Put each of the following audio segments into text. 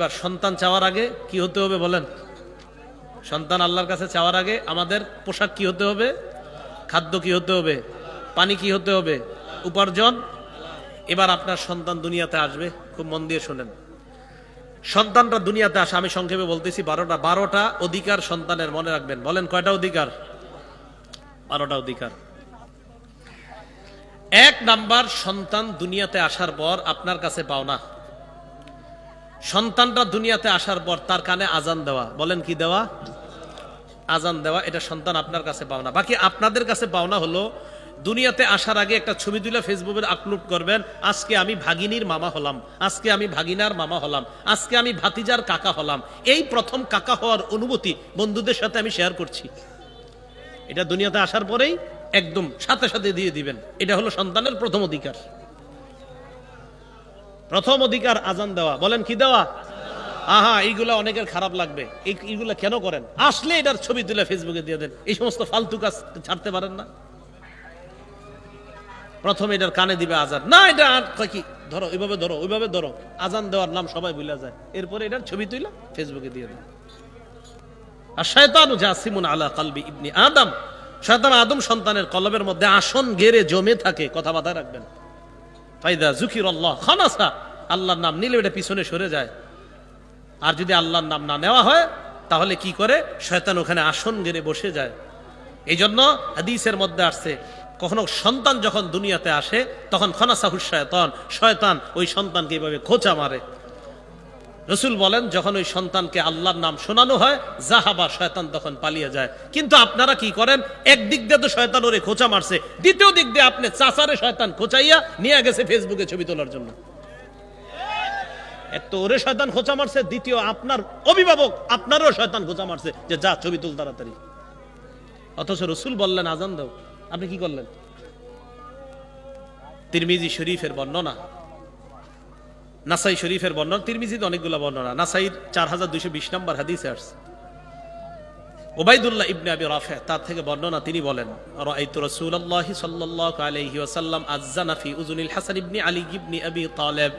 এবার সন্তান চাওয়ার আগে কি হতে হবে বলেন? সন্তান আল্লাহর কাছে চাওয়ার আগে আমাদের পোশাক কি হতে হবে? খাদ্য কি হতে হবে? পানি কি হতে হবে? উপার্জন? এবার আপনার সন্তান দুনিয়াতে আসবে, খুব মন দিয়ে শোনেন। সন্তানটা দুনিয়াতে আসে, আমি সংক্ষেপে বলতেছি, বারোটা বারোটা অধিকার সন্তানের মনে রাখবেন। বলেন, কয়টা অধিকার? বারোটা অধিকার। এক নাম্বার, সন্তান দুনিয়াতে আসার পর আপনার কাছে পাওনা। সন্তানটা দুনিয়াতে আসার পর তার কানে আজান দেওয়া। বলেন কি দেওয়া? আজান দেওয়া, এটা সন্তান আপনার কাছে পাওনা। বাকি আপনাদের কাছে পাওনা হলো, দুনিয়াতে আসার আগে একটা ছবি তুলে ফেসবুকে আপলোড করবেন, আজকে আমি ভাগিনীর মামা হলাম, আজকে আমি ভাগিনার মামা হলাম, আজকে আমি ভাতিজার কাকা হলাম। এই প্রথম কাকা হওয়ার অনুভূতি বন্ধুদের সাথে আমি শেয়ার করছি। এটা দুনিয়াতে আসার পরেই একদম সাথে সাথে দিয়ে দিবেন। এটা হলো সন্তানের প্রথম অধিকার। প্রথম অধিকার আজান দেওয়া। বলেন, কি দেওয়া? আহা, এইগুলা অনেকের খারাপ লাগবে। এই- এইগুলা কেন করেন? আসলে এটার ছবি তুলে ফেসবুকে দিয়ে দেন। এই সমস্ত ফালতু কাজ ছাড়তে পারেন না। প্রথমে এটার কানে দিবে আজান। না, এটা কি? ধরো ওইভাবে ধরো ওইভাবে ধরো। আজান দেওয়ার নাম সবাই ভুলে যায়। এরপরে এটার ছবি তুলে ফেসবুকে দিয়ে দেন। আর শয়তানু জাসিমুন আলা কালবি ইবনি আদম। শয়তান আদম সন্তানের কলবের মধ্যে আসন গেড়ে জমে থাকে। কথা মাথায় রাখবেন। ফাইদা জুকির আল্লাহ খানাসা আল্লাহর নাম নিলে এটা পিছনে সরে যায়। আর যদি আল্লাহর নাম না নেওয়া হয়, তাহলে কি করে? শয়তান ওখানে আসন গেড়ে বসে যায়। এই জন্য হাদিসের মধ্যে আসছে, কখনো সন্তান যখন দুনিয়াতে আসে, তখন খনাসাহুর শয়তান শয়তান ওই সন্তানকে এইভাবে খোঁচা মারে। রসুল বলেন, যখন ওই সন্তানকে আল্লাহর নাম শোনানো হয় জাহাবা শয়তান তখন পালিয়ে যায়। কিন্তু আপনারা কি করেন? একদিক দিয়ে তো শয়তান ওরে খোঁচা মারছে, দ্বিতীয় দিক দিয়ে আপনি চাচারে শয়তান খোঁচাইয়া নিয়ে গেছে ফেসবুকে ছবি তোলার জন্য। এক তো ওরে শয়তান খোঁচা মারছে, দ্বিতীয় আপনার অভিভাবক আপনারও শয়তান খোঁচা মারছে, যে যা ছবি তুল তাড়াতাড়ি। অথচ রসুল বললেন, আজান দাও, আপনি কি করলেন? তিরমিজি শরীফের বর্ণনা নাসাই শরীফের বর্ণনা, তিরমিজিতে অনেকগুলো বর্ণনা। নাসাইর চার হাজার দুইশো বিশ নম্বর হাদিসে আসছে। ওবাইদুল্লাহ ইবনে আবি রাফে তার থেকে বর্ণনা তিনি বলেন, রাআইতু রাসূলুল্লাহি সাল্লাল্লাহু আলাইহি ওয়াসাল্লাম আযানা ফি উযুনিল হাসান ইবনে আলী ইবনে আবি তালেব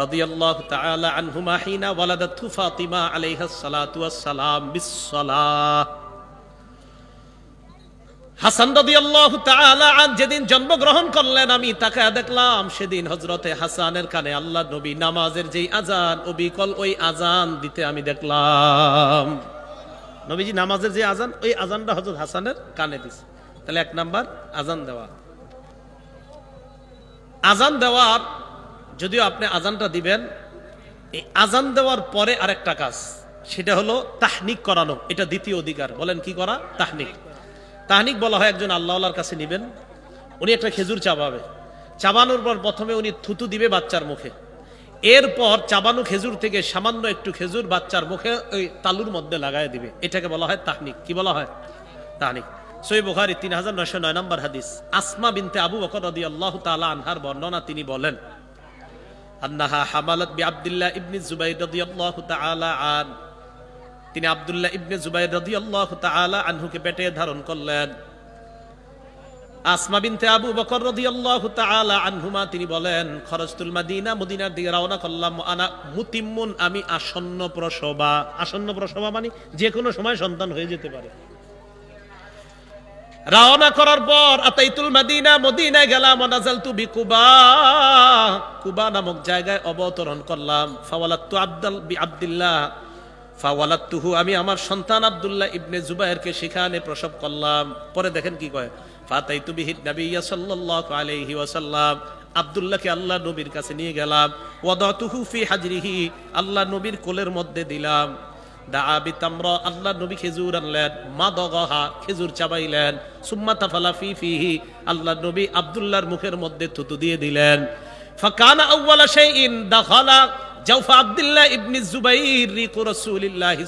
রাদিয়াল্লাহু তাআলা আনহুমা হিনা ওয়ালাদাতহু ফাতিমা আলাইহা সালাতু ওয়াসসালাম বিসসালাহ হাসান রাদিয়াল্লাহু আন যেদিন জন্মগ্রহণ করলেন, আমি তাকে দেখলাম সেদিন হজরতে হাসানের কানে আল্লাহ নবী নামাজের যেই আজান অবিকল ওই আজান দিতে আমি দেখলাম। নবীজি নামাজের যে আজান ওই আজানটা হজরত হাসানের কানে দিছে। তাহলে এক নাম্বার আজান দেওয়া। আজান দেওয়ার, যদিও আপনি আজানটা দিবেন, এই আজান দেওয়ার পরে আরেকটা কাজ, সেটা হলো তাহনিক করানো, এটা দ্বিতীয় অধিকার। বলেন কি করা? তাহনিক। তাহনিক বলা হয় একজন আল্লাহর কাছে নিবেন, উনি একটা খেজুর চাবাবে। চাবানোর পর প্রথমে উনি থুতু দিবে বাচ্চার মুখে। এরপর চাবানো খেজুর থেকে সামান্য একটু খেজুর বাচ্চার মুখে ওই তালুর মধ্যে লাগায় দিবে। এটাকে বলা হয় তাহনিক। কি বলা হয়? তাহনিক। সই বুখারি, তিন হাজার নয়শো নয় নম্বর হাদিস। আসমা বিনতে আবু বকর রদি আল্লাহ তালা আনহার বর্ণনা তিনি বলেন, আন্নাহা হামালাত বি আব্দুল্লাহ ইবনি জুবাইর রাদিয়াল্লাহু তাআলা আন। তিনি আব্দুল্লাহ ইবনে জুবাইর রাদিয়াল্লাহু তাআলা আনহুকে পেটে ধারণ করলেন। আসমা বিনতে আবু বকর রাদিয়াল্লাহু তাআলা আনহুমা তিনি বলেন, খরজতুল মাদিনা, মদিনার দিকে রওনা করলাম। আনা মুতিম্মুন, আমি আসন্ন প্রসবা আসন্ন প্রসবা মানে যে কোনো সময় সন্তান হয়ে যেতে পারে। রওনা করার পর আতাইতুল মাদিনা, মদিনায় গেলাম। নাজালতু বিকুবা, কুবা নামক জায়গায় অবতরণ করলাম। ফাওয়ালাতু আব্দুল বি আব্দুল্লাহ ফাওয়ালাতুহু আমি আমার সন্তান আব্দুল্লাহ ইবনে জুবাইরকে সেখানে প্রসব করলাম। পরে দেখেন কি কয়? ফাতাইতু বিহি নবিয়্যা সাল্লাল্লাহু আলাইহি ওয়াসাল্লাম, আব্দুল্লাহকে আল্লাহ নবীর কাছে নিয়ে গেলাম। ওয়াদাতুহু ফি হাজরিহি, আল্লাহ নবীর কোলের মধ্যে দিলাম। দা বিতামরা, আল্লাহ নবী খেজুর আনলেন মা দগহা খেজুর চাবাইলেন। সুম্মা তাফালা ফি ফিহি, আল্লাহ নবী আব্দুল্লাহর মুখের মধ্যে থুতু দিয়ে দিলেন। ফাকানা আউওয়ালা শাইইন দাখালা জাওফা আব্দুল্লাহ ইবনে জুবাইর রিকু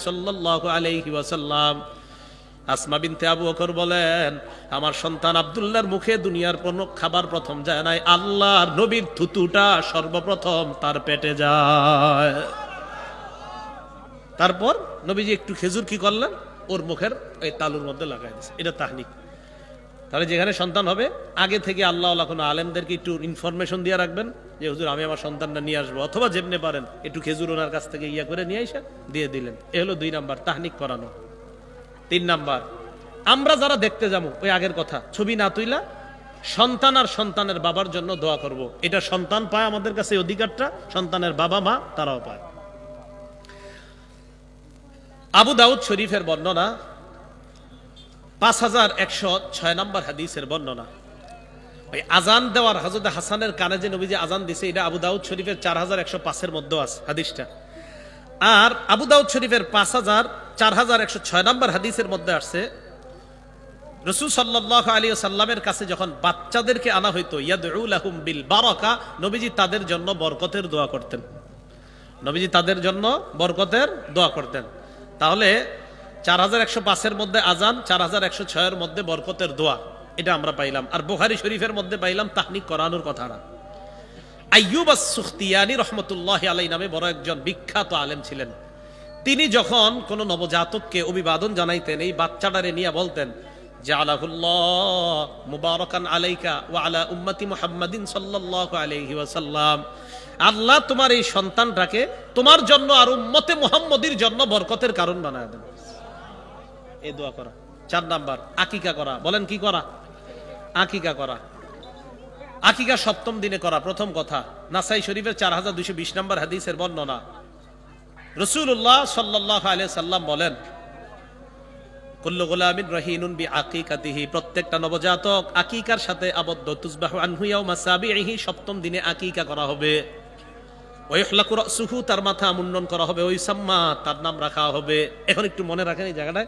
সাল্লাল্লাহু আলাইহি ওয়াসাল্লাম। আসমা বিনতে আবু বকর বলেন, আমার সন্তান আব্দুল্লাহর মুখে দুনিয়ার কোনো খাবার প্রথম যায় নাই। আল্লাহর নবীর থুতুটা সর্বপ্রথম তার পেটে যায়। তারপর নবীজি একটু খেজুর কি করলেন? ওর মুখের এই তালুর মধ্যে লাগাই দিচ্ছে এটা তাহনিক। তাহলে যেখানে সন্তান হবে, আগে থেকে আল্লাহ কোনো আলেমদেরকে একটু ইনফরমেশন দিয়ে রাখবেন যে, হুজুর, আমি আমার সন্তানটা নিয়ে আসব। অথবা যেমনি পারেন, একটু খেজুর ওনার কাছ থেকে ইয়া করে নিয়ে এসে দিয়ে দিলেন। এ হলো দুই নাম্বার তাহনিক করানো তিন নাম্বার, আমরা যারা দেখতে যাব, ওই আগের কথা, ছবি না তুইলা, সন্তান আর সন্তানের বাবার জন্য দোয়া করব। এটা সন্তান পায় আমাদের কাছে অধিকারটা, সন্তানের বাবা মা তারাও পায়। আবু দাউদ শরীফের বর্ণনা পাঁচ হাজার একশো ছয় নম্বর হাদিসের বর্ণনা। ওই আজান দেওয়ার হজরত হাসানের কানে যে নবী যে আজান দিছে, এটা আবু দাউদ শরীফের চার হাজার একশো পাঁচের মধ্যে আছে হাদিসটা। আর আবু দাউদ শরীফের পাঁচ হাজার চার হাজার একশো ছয় নম্বর হাদিসের মধ্যে আসছে, রসুল সাল্লাহ আলী সাল্লামের কাছে যখন বাচ্চাদেরকে আনা হইতো ইয়াদুলাহুম বিল বারকা, নবীজি তাদের জন্য বরকতের দোয়া করতেন। নবীজি তাদের জন্য বরকতের দোয়া করতেন। তাহলে চার পাঁচের মধ্যে আজান চার হাজার একশো ছয়ের মধ্যে বরকতের দোয়া, এটা আমরা পাইলাম। আর বুখারি শরীফের মধ্যে পাইলাম করানোর কথাটা। সুখতিয়ানি রহমতুল্লাহ আলাই নামে বড় একজন বিখ্যাত আলেম ছিলেন। তিনি যখন কোন নবজাতককে অভিবাদন জানাইতেন, এই বাচ্চাটারে নিয়ে বলতেন, জালাহুল্লাহ মুবারকান আলাইকা ওয়া আলা উম্মতি মুহাম্মাদিন সাল্লাল্লাহু আলাইহি ওয়াসাল্লাম। আল্লাহ তোমার এই সন্তানটাকে তোমার জন্য আর উম্মতে মুহাম্মদির জন্য বরকতের কারণ বানায় দেন। এই দোয়া করা। চার নাম্বার, আকিকা করা। বলেন কি করা? আকিকা করা। আকিকা সপ্তম দিনে করা, প্রথম কথা। নাসাই শরীফের চার হাজার দুইশো বিশ নম্বর হাদিসের বর্ণনা। রসুল্লাহ সাল্লাহ সাল্লাম বলেন প্রত্যেকটা নবজাতক আকিকার সাথে আবদ্ধ। সপ্তম দিনে আকিকা করা হবে। রাসুহু, তার মাথা করা হবে। তার নাম রাখা হবে। এখন একটু মনে রাখেন এই জায়গাটায়।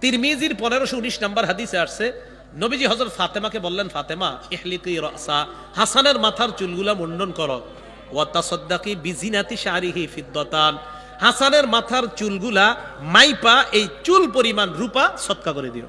তিরমিজির পনেরোশো উনিশ নম্বর হাদিসে আসছে, নবীজি হজরত ফাতেমাকে বললেন, ফাতেমা, ইহলিকি রসা, হাসানের মাথার চুলগুলা মুন্ডন করো। বিজিনাতি ফিদ্দতান। হাসানের মাথার চুলগুলা মাইপা এই চুল পরিমাণ রূপা সৎকা করে দিও।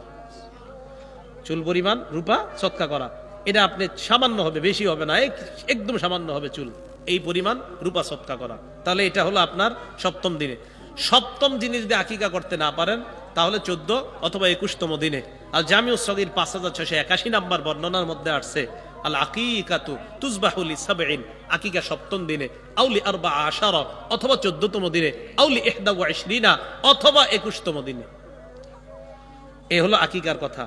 চুল পরিমাণ রূপা সৎকা করা। এটা আপনি সামান্য হবে, বেশি হবে না, এক- একদম সামান্য হবে চুল। এই পরিমাণ রূপা সৎকা করা। তাহলে এটা হলো আপনার সপ্তম দিনে। সপ্তম দিনে যদি আকিকা করতে না পারেন তাহলে চোদ্দ অথবা একুশতম দিনে। আর জামিউ সগির পাঁচ হাজার ছশো একাশি নাম্বার বর্ণনার মধ্যে আসছে, আল তুজবাহুলি সাবেইন আকিকা সপ্তম দিনে আউলি আশার, অথবা চোদ্দতম দিনে আউলি এহদা অথবা একুশতম দিনে। এ হলো আকিকার কথা।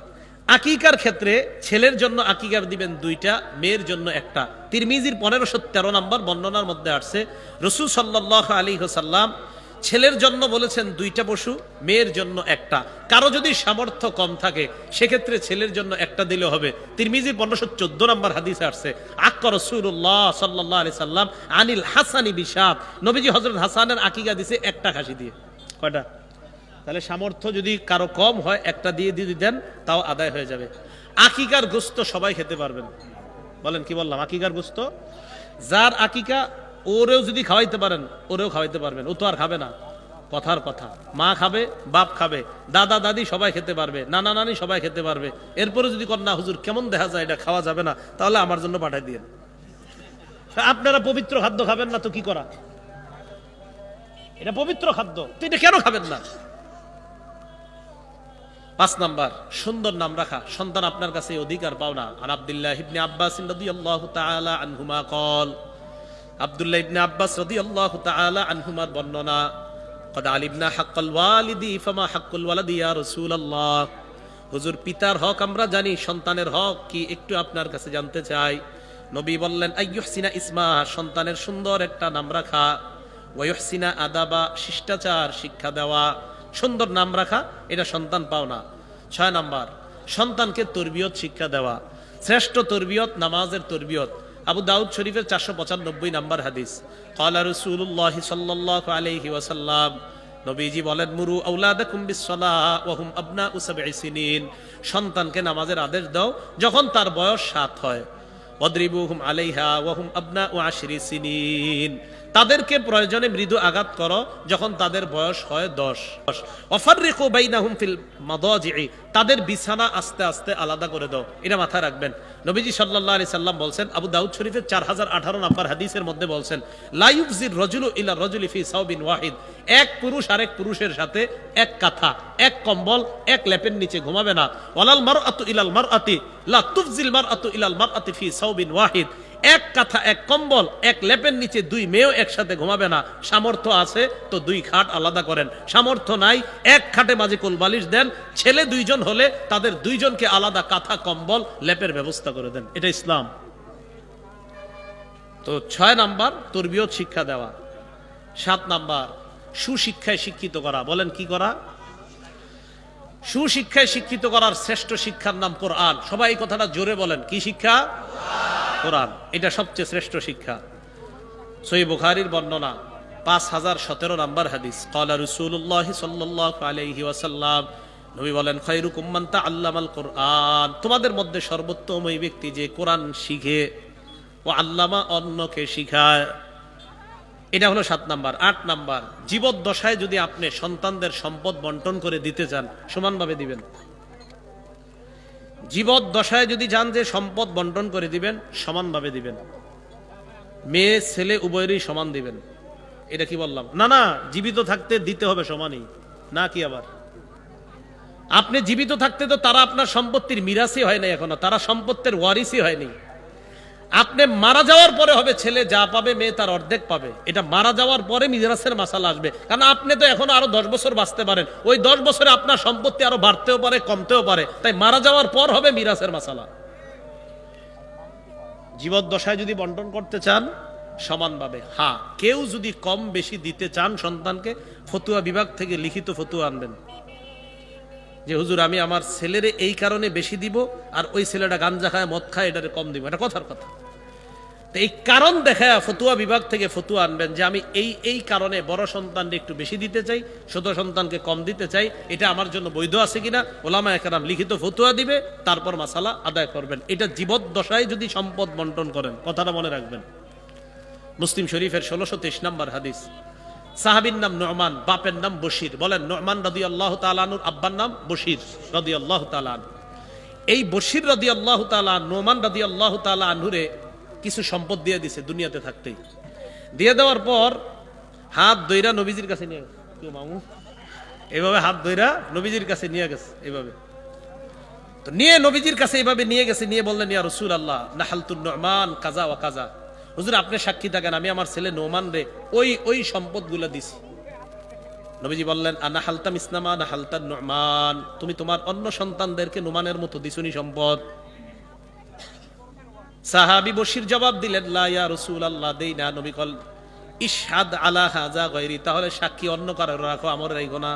আকিকার ক্ষেত্রে ছেলের জন্য আকিকার দিবেন দুইটা, মেয়ের জন্য একটা। তিরমিজির পনেরোশো তেরো নম্বর বর্ণনার মধ্যে আসছে, রসুল সাল্লাহ আলী হোসাল্লাম ছেলের জন্য বলেছেন দুইটা পশু, মেয়ের জন্য একটা। কারও যদি সামর্থ্য কম থাকে, সেক্ষেত্রে ছেলের জন্য একটা দিলে হবে। তিরমিজির পনেরোশো চোদ্দ নম্বর হাদিসে আসছে, আক্কা রসুল্লাহ সাল্লাহ আলি সাল্লাম আনিল হাসানি বিশাপ। নবীজি হজরত হাসানের আকিকা দিছে একটা খাসি দিয়ে। কয়টা? তাহলে সামর্থ্য যদি কারও কম হয়, একটা দিয়ে দিয়ে দেন, তাও আদায় হয়ে যাবে। আকিকার গোস্ত সবাই খেতে পারবেন। বলেন কি বললাম? আকিকার গোস্ত? যার আকিকা ওরেও যদি খাওয়াইতে পারেন, ওরেও খাওয়াইতে পারবেন। ও তো আর খাবে না। কথার কথা। মা খাবে, বাপ খাবে। দাদা, দাদি সবাই খেতে পারবে, নানা, নানি সবাই খেতে পারবে। এরপরে যদি কন্যা, হুজুর, কেমন দেখা যায় এটা খাওয়া যাবে না, তাহলে আমার জন্য পাঠাই দিয়ে আপনারা পবিত্র খাদ্য খাবেন না তো কি করা? এটা পবিত্র খাদ্য। তো এটা কেন খাবেন না? পাঁচ নাম্বার, সুন্দর নাম রাখা। সন্তান আপনার কাছে অধিকার পাও না আর আব্দুল্লাহ ইবনে আব্বাস রাদিয়াল্লাহু তাআলা আনহুমা কল। আবদুল্লাহ ইবনে আব্বাস রদি আল্লাহ তাআলা আনহুমার বর্ণনা, কদ আলিবনা হাক্কাল ওয়ালিদি, ফামা হাক্কুল ওয়ালাদি ইয়া রাসূলুল্লাহ। হুজুর, পিতার হক আমরা জানি, সন্তানের হক কি একটু আপনার কাছে জানতে চাই। নবী বললেন, আইয়ুহসিনা ইসমা, সন্তানের সুন্দর একটা নাম রাখা। ওয়ুহসিনা আদাবা, শিষ্টাচার, শিক্ষা দেওয়া। সুন্দর নাম রাখা, এটা সন্তান পাওনা ছয় নাম্বার, সন্তানকে তরবিয়ত শিক্ষা দেওয়া। শ্রেষ্ঠ তরবিয়ত নামাজের তরবিয়ত। আবু দাউদ শরীফের চারশো পঁচানব্বই নাম্বার হাদিস। কলা রসুল্লাহ সাল্লাহ আলহি ওয়াসাল্লাম, নবীজি বলেন, মুরু আউলাদা কুম্বিসলা ওয়াহুম আবনা উসাবে সন্তানকে নামাজের আদেশ দাও যখন তার বয়স সাত হয়। ওয়াদরিবুহুম আলাইহা ওয়াহুম আবনা ও আশরি সিনিন। তাদেরকে প্রয়োজনে মৃদু আঘাত করো, যখন তাদের বয়স হয় দশ। অফারিকু বাইনাহুম ফিল মাদাজিই তাদের বিছানা আস্তে আস্তে আলাদা করে দাও। এটা মাথায় রাখবেন। নবীজি সাল্লাল্লাহু আলাইহি সাল্লাম বলছেন, আবু দাউদ শরীফের চার হাজার আঠারো নম্বর হাদিসের মধ্যে বলছেন লাইফজির রজুলু ইলা রজুলি ফি সাউবিন ওয়াহিদ। এক পুরুষ আরেক পুরুষের সাথে এক কাঁথা, এক কম্বল, এক লেপের নিচে ঘুমাবে না। ওয়ালাল মারআতু ইলাল মারআতি, লা তুফজিল মারআতু ইলাল মার আতি ফি সাউবিন ওয়াহিদ। এক কাঁথা, এক কম্বল, এক লেপের নিচে দুই মেয়েও একসাথে ঘুমাবে না। সামর্থ্য আছে তো দুই খাট আলাদা করেন। সামর্থ্য নাই, এক খাটে মাঝে দেন। ছেলে দুইজন হলে তাদের দুইজনকে আলাদা কম্বল, লেপের ব্যবস্থা করে দেন। এটা ইসলাম। তো ছয় নাম্বার শিক্ষা দেওয়া। সাত নাম্বার, সুশিক্ষায় শিক্ষিত করা। বলেন কি করা? সুশিক্ষায় শিক্ষিত করার শ্রেষ্ঠ শিক্ষার নাম কোরআন। সবাই কথাটা জোরে বলেন। কি শিক্ষা? কোরআন, এটা সবচেয়ে শ্রেষ্ঠ শিক্ষা। সই বুখারির বর্ণনা, পাঁচ হাজার সতেরো নাম্বার হাদিস। কলা রসুল্লাহ সাল্লাহ আলহি ওয়াসাল্লাম, নবী বলেন খৈরুকুম মান তাআল্লামাল কোরআন। তোমাদের মধ্যে সর্বোত্তম ওই ব্যক্তি যে কোরআন শিখে ও আল্লামা অন্যকে শিখায়। এটা হলো সাত নাম্বার। আট নাম্বার, জীবদ্দশায় যদি আপনি সন্তানদের সম্পদ বন্টন করে দিতে চান, সমানভাবে দিবেন। জীবদ্দশায় যদি যান যে সম্পদ বন্টন করে দিবেন, সমানভাবে দিবেন। মেয়ে, ছেলে উভয়েরই সমান দিবেন। এটা কি বললাম? না না, জীবিত থাকতে দিতে হবে সমানই, না কি আবার? আপনি জীবিত থাকতে তো তারা আপনার সম্পত্তির মিরাসই হয় নাই এখনও, তারা সম্পত্তির ওয়ারিসই হয়নি আপনি মারা যাওয়ার পরে হবে, ছেলে যা পাবে, মেয়ে তার অর্ধেক পাবে। এটা মারা যাওয়ার পরে মিরাসের মাসালা আসবে। কারণ আপনি তো এখনও আরও দশ বছর বাঁচতে পারেন। ওই দশ বছরে আপনার সম্পত্তি আরও বাড়তেও পারে, কমতেও পারে। তাই মারা যাওয়ার পর হবে মিরাসের মাসালা। জীবদ্দশায় যদি বন্টন করতে চান, সমানভাবে। হ্যাঁ কেউ যদি কম বেশি দিতে চান সন্তানকে, ফতুয়া বিভাগ থেকে লিখিত ফতুয়া আনবেন। যে, হুজুর, আমি আমার ছেলেরে এই কারণে বেশি দিব আর ওই ছেলেটা গাঞ্জা খায়, মদ খায়, এটারে কম দিব। এটা কথার কথা। তো এই কারণ দেখায় ফতুয়া বিভাগ থেকে ফতুয়া আনবেন যে, আমি এই এই কারণে বড় সন্তানকে একটু বেশি দিতে চাই, ছোট সন্তানকে কম দিতে চাই, এটা আমার জন্য বৈধ আছে কিনা? ওলামা একরাম লিখিত ফতুয়া দিবে, তারপর মাসালা আদায় করবেন। এটা জীবদ্দশায় যদি সম্পদ বন্টন করেন, কথাটা মনে রাখবেন। মুসলিম শরীফের ষোলোশো তেইশ নম্বর হাদিস। সাহাবির নাম নরমান বাপের নাম বশির। বলেন নরমান রদি আল্লাহ তালানুর আব্বার নাম বশির রদি আল্লাহ তালান এই বশির রদি আল্লাহ তালা নোমান রদি আল্লাহ তালা কিছু সম্পদ দিয়ে দিছে দুনিয়াতে থাকতেই। দিয়ে দেওয়ার পর হাত দইরা নবীজির কাছে নিয়ে কেউ মামু? এইভাবে হাত দইরা নবীজির কাছে নিয়ে গেছে, এভাবে। তো নিয়ে নবীজির কাছে এইভাবে নিয়ে গেছে, নিয়ে বললেন, ইয়া রসুল আল্লাহ নাহালতুন নমান কাজা ওয়া কাজা। হুজুর, আপনি সাক্ষী থাকেন, আমি আমার ছেলে নোমান রে, ওই ওই সম্পদগুলো দিছি। নবীজি বললেন আনা হালতাম ইসলামা না হালতান নোমান, তুমি তোমার অন্য সন্তানদেরকে নোমানের মতো দিছুনি সম্পদ? সাহাবি বশির জবাব দিলেন, লা ইয়া রসুল আল্লাহ দেই না নবী কল, ইশহাদ আলা হাজা গৈরি তাহলে সাক্ষী অন্য কারও রাখো আমার রাইগো না।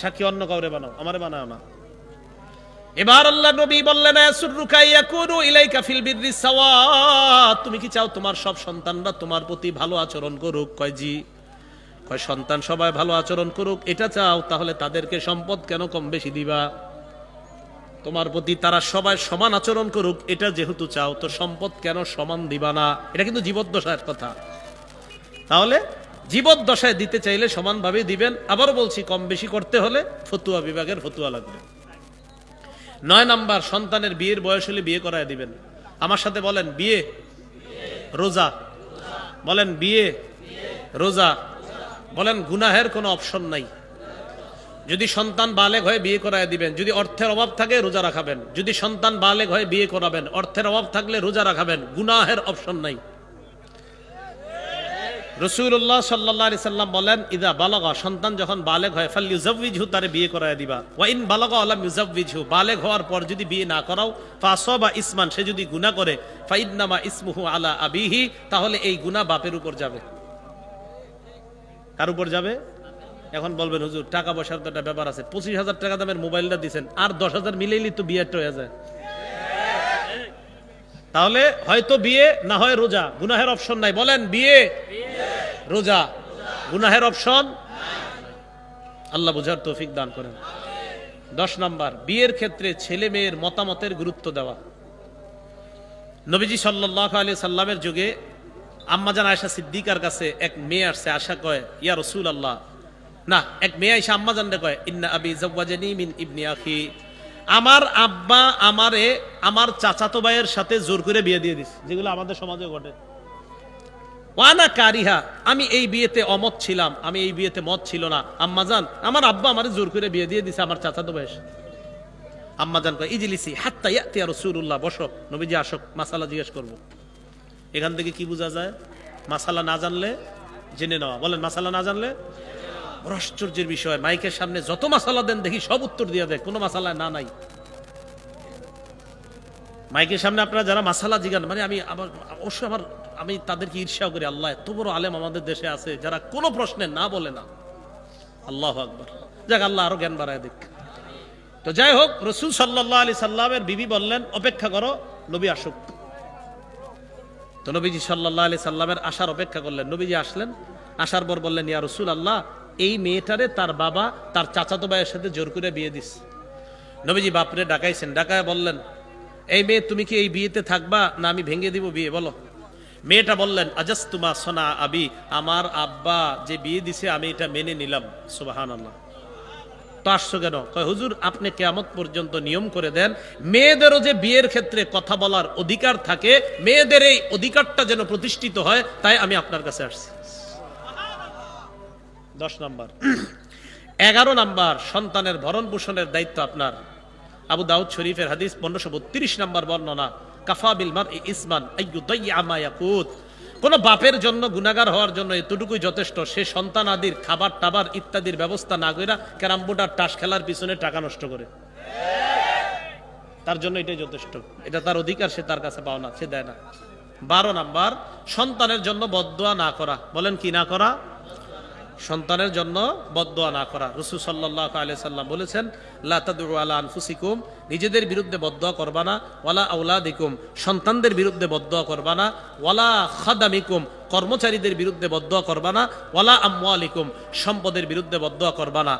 সাক্ষী অন্য কাউরে বানাও, আমারে বানাও না। এবার আল্লাহ নবী বললেন ইলাইকা ফিল বিররি সাওয়া তুমি কি চাও তোমার সব সন্তানরা তোমার প্রতি ভালো আচরণ করুক? কয়, জি। কয়, সন্তান সবাই ভালো আচরণ করুক। এটা চাও, তাহলে তাদেরকে সম্পদ কেন কম বেশি দিবা? তোমার প্রতি তারা সবাই সমান আচরণ করুক, এটা যেহেতু চাও, তো সম্পদ কেন সমান দিবা না? এটা কিন্তু জীবদ্দশার কথা। তাহলে জীবদ্দশায় দিতে চাইলে সমানভাবে দিবেন। আবারও বলছি, কম বেশি করতে হলে ফতুয়া বিভাগের ফতুয়া লাগবে। নয় নাম্বার, সন্তানের বিয়ের বয়স হলে বিয়ে করায় দিবেন। আমার সাথে বলেন, বিয়ে? রোজা। বলেন, বিয়ে? রোজা। বলেন, গুনাহের কোনো অপশন নাই। যদি সন্তান বালেগ হয়ে বিয়ে করায় দিবেন, যদি অর্থের অভাব থাকে, রোজা রাখাবেন। যদি সন্তান বালেগ হয়ে বিয়ে করাবেন, অর্থের অভাব থাকলে রোজা রাখাবেন, গুনাহের অপশন নাই। রসুল্লাহ সাল্লাহ সাল্লাম বলেন, ইদা বালগা, সন্তান যখন বালেগ হয় ফাল ইউজাবিজহু তারে বিয়ে করায় দিবা। ওয়া ইন বালগা আলাম ইউজাবিজহু বালেগ হওয়ার পর যদি বিয়ে না করাও, ফাসবা ইসমান, সে যদি গুনাহ করে ফাইদনামা ইসমুহু আলা আবিহি, তাহলে এই গুনাহ বাপের উপর যাবে। কার উপর যাবে? এখন বলবেন, হুজুর, টাকা পয়সার তো একটা ব্যাপার আছে। পঁচিশ হাজার টাকা দামের মোবাইলটা দিছেন, আর দশ হাজার মিলেইলি তো বিয়েটা হয়ে যায়। তাহলে হয়তো বিয়ে, না হয় রোজা, গুনাহের অপশন নাই। বলেন, বিয়ে রোজা, গুনাহের অপশন আল্লাহ বুঝার তৌফিক দান করেন। দশ নাম্বার, বিয়ের ক্ষেত্রে ছেলে মেয়ের মতামতের গুরুত্ব দেওয়া। নবীজি সাল্লাহ আলি সাল্লামের যুগে আম্মাজান আয়সা সিদ্দিকার কাছে এক মেয়ে আসছে আশা কয়, ইয়া রসুল আল্লাহ না, এক মেয়ে আইসা আম্মাজান কয়, ইন্না আবি জাওয়াজানি মিন ইবনি আখি। আমার আব্বা আমারে, আমার চাচাতো ভাইয়ের সাথে জোর করে বিয়ে দিয়ে দিস যেগুলো আমাদের সমাজে ঘটে। ওয়ানা কারিহা আমি এই বিয়েতে অমত ছিলাম, আমি এই বিয়েতে মত ছিল না। আম্মাজান আমার আব্বা আমারে জোর করে বিয়ে দিয়ে দিছে, আমার চাচাতো সাথে। আম্মাজান কয়, ইজিলিসি হাত্তা ইয়াতিয়া রসুল্লাহ বসো, নবীজি আসক, মাসালা জিজ্ঞেস করব। এখান থেকে কি বোঝা যায়? মাসালা না জানলে জেনে নেওয়া। বলেন, মাসালা না জানলে? আশ্চর্যের বিষয়, মাইকের সামনে যত মাসালা দেন দেখি সব উত্তর দিয়ে দেয়, কোনো মাসালায় না নাই। মাইকের সামনে আপনারা যারা মাসালা জিগান মানে আমি আমার, অবশ্যই আমার আমি তাদেরকে ঈর্ষা করি, আল্লাহ এত বড় আলেম আমাদের দেশে আছে, যারা কোনো প্রশ্নে না বলে না। আল্লাহ আকবর। যাক, আল্লাহ আরও জ্ঞান বাড়ায় দেখ তো যাই হোক, রসুল সাল্লাহ আলি সাল্লামের বিবি বললেন, অপেক্ষা করো, নবী আসুক। তো নবীজি সাল্লাহ আলি সাল্লামের আসার অপেক্ষা করলেন। নবীজি আসলেন, আসার পর বললেন, ইয়া রসুল আল্লাহ এই মেয়েটারে তার বাবা, তার চাচাতো ভাইয়ের সাথে জোর করে বিয়ে দিস। নবীজি বাপরে ডাকাইছেন, ডাকায় বললেন, এই মেয়ে, তুমি কি এই বিয়েতে থাকবা না আমি ভেঙে দিব বিয়ে, বলো। মেয়েটা বললেন আজাস্তুমা সোনা আবি। আমার আব্বা যে বিয়ে দিছে, আমি এটা মেনে নিলাম। সুবাহান আল্লাহ তো আসছো কেন? হুজুর, আপনি কেয়ামত পর্যন্ত নিয়ম করে দেন। মেয়েদেরও যে বিয়ের ক্ষেত্রে কথা বলার অধিকার থাকে, মেয়েদের এই অধিকারটা যেন প্রতিষ্ঠিত হয়, তাই আমি আপনার কাছে আসছি। দশ নাম্বার। এগারো নাম্বার, সন্তানের ভরণ পোষণের দায়িত্ব আপনার। আবু দাউদ শরীফের হাদিস পনেরোশো বত্রিশ নাম্বার বর্ণনা। কাফা ইসমান বাপের জন্য গুনাগার হওয়ার জন্য এতটুকুই যথেষ্ট। সে সন্তান আদির খাবার টাবার ইত্যাদির ব্যবস্থা না করে ক্যারাম বোর্ড আর টাস খেলার পিছনে টাকা নষ্ট করে। তার জন্য এটাই যথেষ্ট। এটা তার অধিকার, সে তার কাছে পাওনা, সে দেয় না। বারো নাম্বার, সন্তানের জন্য বদোয়া না করা। বলেন কি না করা? সন্তানের জন্য বদোয়া না করা। রসুল সাল্লাহ আলিয়া সাল্লাম বলেছেন আলা আনফুসিকুম, নিজেদের বিরুদ্ধে বদোয়া করবা না, ওয়ালা আউলাদিকুম সন্তানদের বিরুদ্ধে বদোয়া করবা না, ওয়ালা খাদামিকুম, কর্মচারীদের বিরুদ্ধে বদোয়া করবা না, ওয়ালা আম্মালিকুম সম্পদের বিরুদ্ধে বদোয়া করবা না।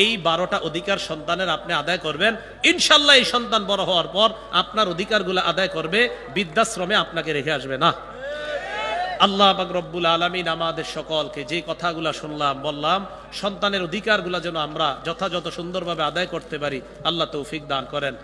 এই বারোটা অধিকার সন্তানের আপনি আদায় করবেন। ইনশাল্লাহ এই সন্তান বড় হওয়ার পর আপনার অধিকারগুলো আদায় করবে, বৃদ্ধাশ্রমে আপনাকে রেখে আসবে না। আল্লাহ রব্বুল আলমিন আমাদের সকলকে যে কথাগুলো শুনলাম, বললাম, সন্তানের অধিকারগুলো যেন আমরা যথাযথ সুন্দরভাবে আদায় করতে পারি, আল্লাহ তৌফিক দান করেন।